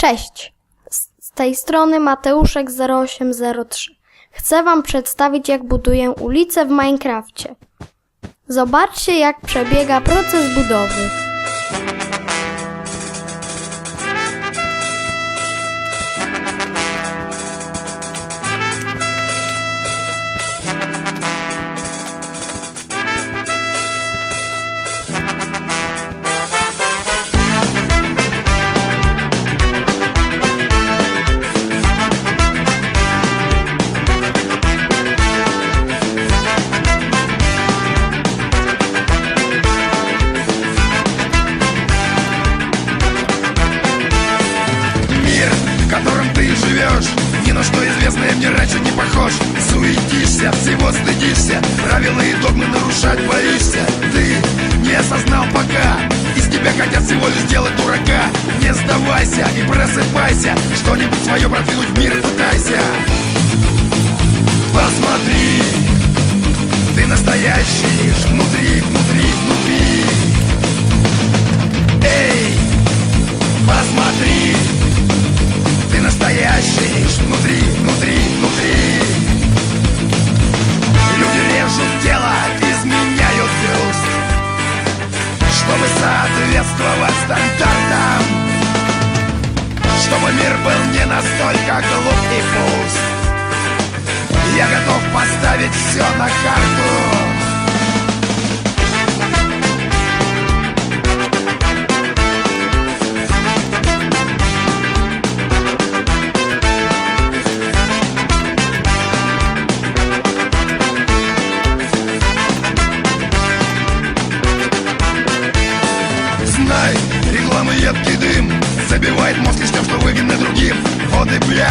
Cześć! Z tej strony Mateuszek 0803. Chcę Wam przedstawić, jak buduję ulicę w Minecrafcie. Zobaczcie, jak przebiega proces budowy. На что известное мне раньше не похож Суетишься, всего стыдишься. Правила и догмы нарушать боишься. Ты не осознал пока. Из тебя хотят всего лишь сделать дурака. Не сдавайся и просыпайся. Что-нибудь свое продвинуть в мир пытайся. Посмотри Ты настоящий лишь соответствовать стандартам Чтобы мир был не настолько глуп и пуст. Я готов поставить все на карту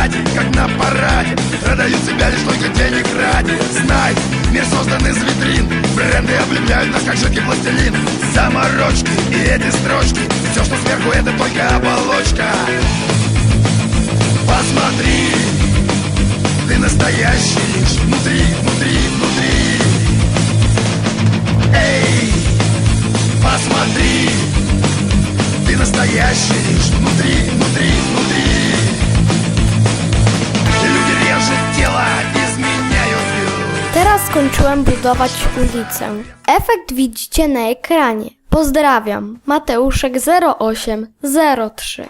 Бляди, как на параде. Продают себя лишь только денег ради. Знай, мир создан из витрин. Бренды облепляют нас, как жидкий пластилин. Заморочки и эти строчки. Все, что сверху, это только оболочка. Посмотри, ты настоящий skończyłem budować ulicę. Efekt widzicie na ekranie. Pozdrawiam, Mateuszek 0803.